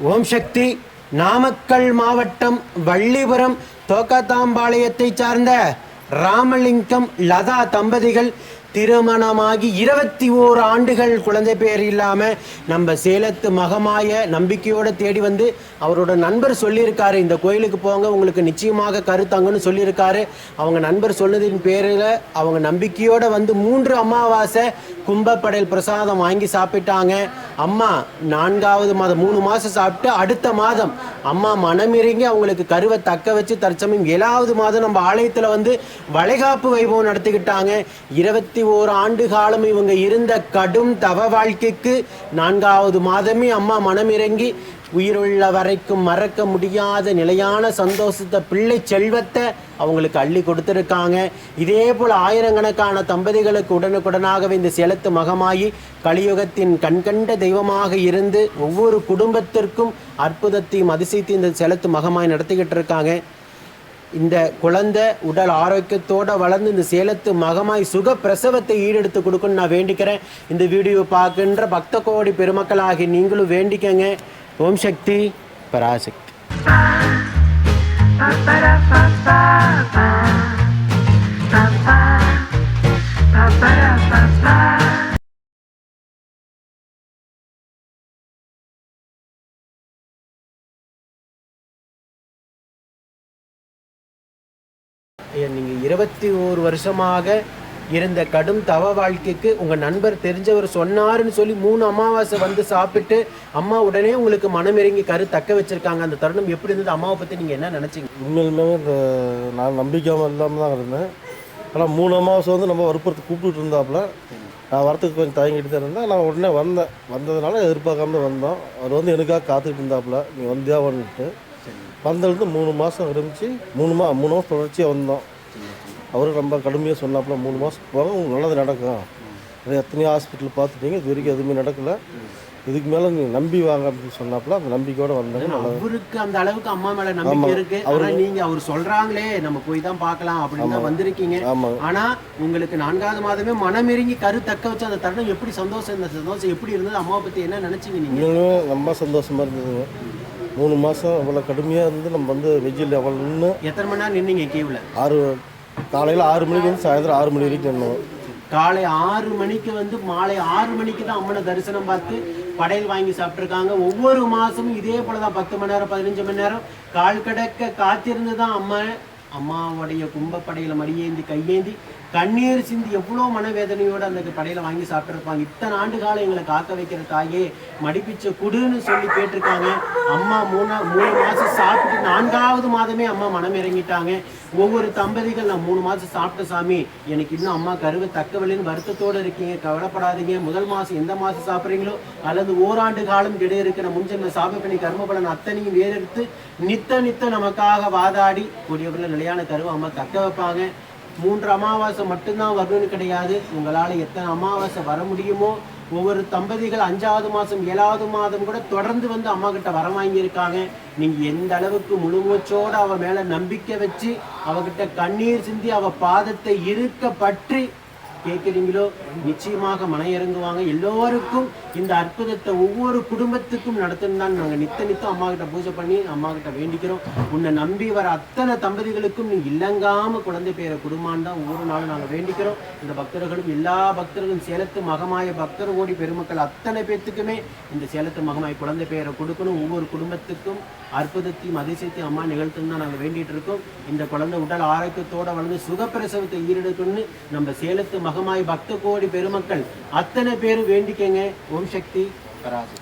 ஓம் சக்தி. நாமக்கல் மாவட்டம் வள்ளிபுரம் தோக்கத்தாம்பாளையத்தை சார்ந்த ராமலிங்கம் லதா தம்பதிகள் திருமணமாகி இருபத்தி ஓரு ஆண்டுகள் குழந்தை பேர் இல்லாமல் நம்ம சேலத்து மகமாய நம்பிக்கையோடு தேடி வந்து அவரோட நண்பர் சொல்லியிருக்காரு. இந்த கோயிலுக்கு போங்க உங்களுக்கு நிச்சயமாக கருத்தாங்கன்னு சொல்லியிருக்காரு. அவங்க நண்பர் சொன்னதின் பேரில் அவங்க நம்பிக்கையோடு வந்து மூன்று அமாவாசை கும்பப்படையல் பிரசாதம் வாங்கி சாப்பிட்டாங்க. அம்மா நான்காவது மாதம் மூணு மாதம் சாப்பிட்டு அடுத்த மாதம். அம்மா மனமிறங்கி அவங்களுக்கு கருவை தக்க வச்சு தற்சமயம் ஏழாவது மாதம் நம்ம ஆலயத்தில் வந்து வளைகாப்பு வைபவம் நடத்திக்கிட்டாங்க. இருபத்தி ஓரு ஆண்டு காலம் இவங்க இருந்த கடும் தவ வாழ்க்கைக்கு நான்காவது மாதமே அம்மா மனமிறங்கி உயிருள்ள வரைக்கும் மறக்க முடியாத நிலையான சந்தோஷத்தை பிள்ளை செல்வத்தை அவங்களுக்கு அள்ளி கொடுத்துருக்காங்க. இதே போல் ஆயிரக்கணக்கான தம்பதிகளுக்கு உடனுக்குடனாகவே இந்த சேலத்து மகமாயி கலியுகத்தின் கண்கண்ட தெய்வமாக இருந்து ஒவ்வொரு குடும்பத்திற்கும் அற்புதத்தையும் அதிசயத்தையும் இந்த சேலத்து மகமாய் நடத்திக்கிட்டு இருக்காங்க. இந்த குழந்தை உடல் ஆரோக்கியத்தோடு வளர்ந்து இந்த சேலத்து மகமாய் சுக பிரசவத்தை ஈடெடுத்து கொடுக்கணும்னு நான் வேண்டிக்கிறேன். இந்த வீடியோ பார்க்கின்ற பக்த கோடி பெருமக்களாகி நீங்களும் வேண்டிக்கங்க. ஓம் சக்தி பராசக்தி. ஐயா நீங்கள் இருபத்தி ஓரு வருஷமாக இருந்த கடும் தவ வாழ்க்கைக்கு உங்கள் நண்பர் தெரிஞ்சவர் சொன்னாருன்னு சொல்லி மூணு அமாவாசை வந்து சாப்பிட்டு அம்மா உடனே உங்களுக்கு மனமிறங்கி கரு தக்க வச்சிருக்காங்க. அந்த தருணம் எப்படி இருந்தது? அம்மாவை பற்றி நீங்கள் என்ன நினச்சிங்க? உண்மையிலுமே இந்த நான் நம்பிக்காமல் இல்லாமல் தான் இருந்தேன். ஆனால் மூணு அமாவாசை வந்து நம்ம வற்புறுத்து கூப்பிட்டுட்டு இருந்தாப்புல நான் வரத்துக்கு கொஞ்சம் தயங்கிட்டு தான் இருந்தேன். நான் உடனே வந்தேன். வந்ததுனால எதிர்பார்க்காம வந்தோம். அவர் வந்து எனக்காக காத்துக்கிட்டு இருந்தாப்புல நீ வந்தியா வந்துட்டு. வந்ததுலேருந்து மூணு மாதம் இருந்துச்சு மூணு மா மூணு மாதம் தொடர்ச்சியாக வந்தோம். அவரும் ரொம்ப கடுமையாக சொன்னாப்புல மூணு மாதம் போக உங்களுக்கு நல்லது நடக்கும். அது எத்தனையோ ஹாஸ்பிட்டல் பார்த்துட்டீங்க இது வரைக்கும் எதுவுமே நடக்கலை. இதுக்கு மேலே நீ நம்பி வாங்க அப்படின்னு சொன்னாப்புல அந்த நம்பிக்கையோடு வந்தாங்க. அவருக்கு அந்த அளவுக்கு அம்மா மேல நம்பிக்கை இருக்கு. ஆனா நீங்க அவர் சொல்றாங்களே நம்ம போய் தான் பார்க்கலாம் அப்படின்னு தான் வந்திருக்கீங்க. ஆமாங்க ஆனா உங்களுக்கு நான்காவது மாதமே மனமிறங்கி கரு தக்க வச்ச அந்த தருணம் எப்படி சந்தோஷம் இந்த சந்தோஷம் எப்படி இருந்தது? அம்மாவை பத்தி என்ன நினைச்சீங்க நீங்க? உண்மையிலுமே ரொம்ப சந்தோஷமாக இருந்ததுங்க. மூணு மாதம் அவ்வளோ கடுமையாக இருந்து நம்ம வந்து வெஜ்ஜில் அவ்வளோ நின்று எத்தனை மணி நேரம் நின்னீங்க கீவ்ல ஆறு காலையில் ஆறு மணிக்கு வந்து சாயந்தரம் ஆறு மணி வரைக்கும் நின்னோம். காலை ஆறு மணிக்கு வந்து மாலை ஆறு மணிக்கு தான் அம்மனை தரிசனம் பார்த்து படையல் வாங்கி சாப்பிட்ருக்காங்க ஒவ்வொரு மாசமும் இதே போலதான் பத்து மணி நேரம் பதினஞ்சு மணி நேரம் கால் கடக்க காத்திருந்து தான் அம்மா அம்மாவுடைய கும்பப்படையில மடியேந்தி கையேந்தி கண்ணீர் சிந்தி எவ்வளோ மனவேதனையோடு அந்த படையில் வாங்கி சாப்பிட்ருப்பாங்க இத்தனை ஆண்டு காலம் எங்களை காக்க வைக்கிற தாயே மடிப்பிச்ச குடுன்னு சொல்லி கேட்டிருக்காங்க. அம்மா மூணா மூணு மாதம் சாப்பிட்டு நான்காவது மாதமே அம்மா மனம் இறங்கிட்டாங்க. ஒவ்வொரு தம்பதிகள் நான் மூணு மாதம் சாப்பிட்ட சாமி. எனக்கு இன்னும் அம்மா கருவை தக்கவில்லைன்னு வருத்தத்தோடு இருக்கீங்க. கவலைப்படாதீங்க. முதல் மாதம் எந்த மாதம் சாப்பிட்றீங்களோ அல்லது ஓராண்டு காலம் கிடை இருக்கிற முன்ஜென்ம சாபப்பணி கர்மபலன் அத்தனையும் வேறெடுத்து நித்த நித்த நமக்காக வாதாடி கூடியவர்கள் நிலையான கருவை அம்மா தக்க வைப்பாங்க. மூன்று அமாவாசை மட்டும்தான் வரணும்னு கிடையாது. உங்களால் எத்தனை அமாவாசை வர முடியுமோ ஒவ்வொரு தம்பதிகள் அஞ்சாவது மாதம் ஏழாவது மாதம் கூட தொடர்ந்து வந்து அம்மா கிட்ட வரம் வாங்கியிருக்காங்க. நீங்கள் எந்த அளவுக்கு முழுமூச்சோடு அவள் மேலே நம்பிக்கை வச்சு அவகிட்ட கண்ணீர் சிந்தி அவள் பாதத்தை இருக்க பற்றி கேட்குறீங்களோ நிச்சயமாக மனம் இறங்குவாங்க எல்லோருக்கும் இந்த அற்புதத்தை ஒவ்வொரு குடும்பத்துக்கும் நடத்தணும் தான் நாங்கள் நித்த நித்தம் அம்மா கிட்ட பூஜை பண்ணி அம்மா கிட்ட வேண்டிக்கிறோம். உன்னை நம்பி வர அத்தனை தம்பதிகளுக்கும் நீ இல்லங்காம குழந்தை பேரை குடும்பம் தான் ஒவ்வொரு நாளும் நாங்கள் வேண்டிக்கிறோம். இந்த பக்தர்களும் எல்லா பக்தர்களும் சேலத்து மகமாய பக்தர் ஓடி பெருமக்கள் அத்தனை பேர்த்துக்குமே இந்த சேலத்து மகமாய் குழந்தை பெயரை கொடுக்கணும். ஒவ்வொரு குடும்பத்துக்கும் அற்புதத்தையும் அதிசயத்தையும் அம்மா நிகழ்த்துன்னு தான் நாங்கள் வேண்டிட்டு இருக்கோம். இந்த குழந்தை உடல் ஆரோக்கியத்தோட வளர்ந்து சுகப்பிரசவத்தை ஈரெடுக்கணும்னு நம்ம சேலத்து மகமாய் பக்த கோடி பெருமக்கள் அத்தனை பேரும் வேண்டிக்கங்க. ஓம் சக்தி. பராசக்தி.